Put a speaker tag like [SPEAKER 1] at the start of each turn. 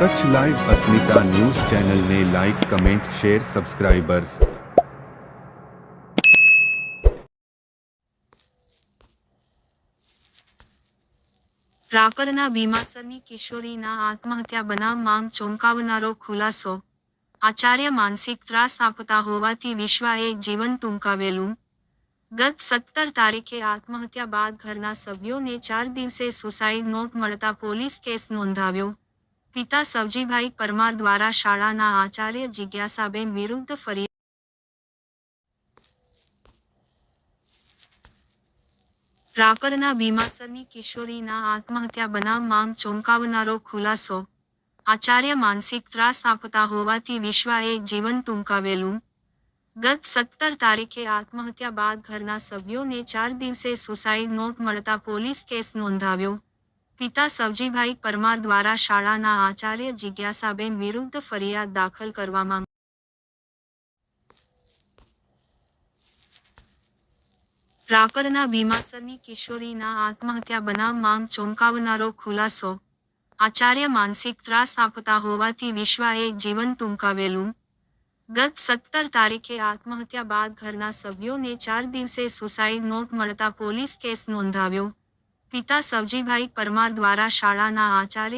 [SPEAKER 1] Kutch live Asmita news ચેનલને like comment share subscribers
[SPEAKER 2] રાપરના ભીમાસરની કિશોરીના આત્મહત્યા બનાવ માંગ ચોંકાવનારો ખુલાસો. આચાર્ય માનસિક ત્રાસ આપતા હોવાથી વિશ્વાએ જીવન ટૂંકાવેલું. ગત સત્તર તારીખે આત્મહત્યા બાદ ઘરના સભ્યોને ચાર દિવસે સુસાઇડ નોટ મળતા પોલીસ કેસ નોંધાવ્યો. પિતા સવજીભાઈ પરમાર દ્વારા શાળાના આચાર્ય જિજ્ઞાસાબેન વિરુદ્ધ ફરિયાદ રાપરના ભીમાસરની કિશોરીના આત્મહત્યા બનાવ માંગ ચોંકાવનારો ખુલાસો. આચાર્ય માનસિક ત્રાસ આપતા હોવાથી વિશ્વાએ જીવન ટૂંકાવેલું. ગત સત્તર તારીખે આત્મહત્યા બાદ ઘરના સભ્યોને ચાર દિવસે સુસાઇડ નોટ મળતા પોલીસ કેસ નોંધાવ્યો. પિતા સવજીભાઈ પરમાર દ્વારા શાળાના આચાર્ય જિજ્ઞાસાબેન વિરુદ્ધ ફરિયાદ દાખલ કરવામાં રાપરના ભીમાસરની કિશોરીના આત્મહત્યા બનાવ માંગ ચોંકાવનારો ખુલાસો. આચાર્ય માનસિક ત્રાસ આપતા હોવાથી વિશ્વાએ જીવન ટૂંકાવેલું. ગત સત્તર તારીખે આત્મહત્યા બાદ ઘરના સભ્યોને ચાર દિવસે સુસાઇડ નોટ મળતા પોલીસ કેસ નોંધાવ્યો. પિતા સવજીભાઈ પરમાર દ્વારા શાળાના આચાર્ય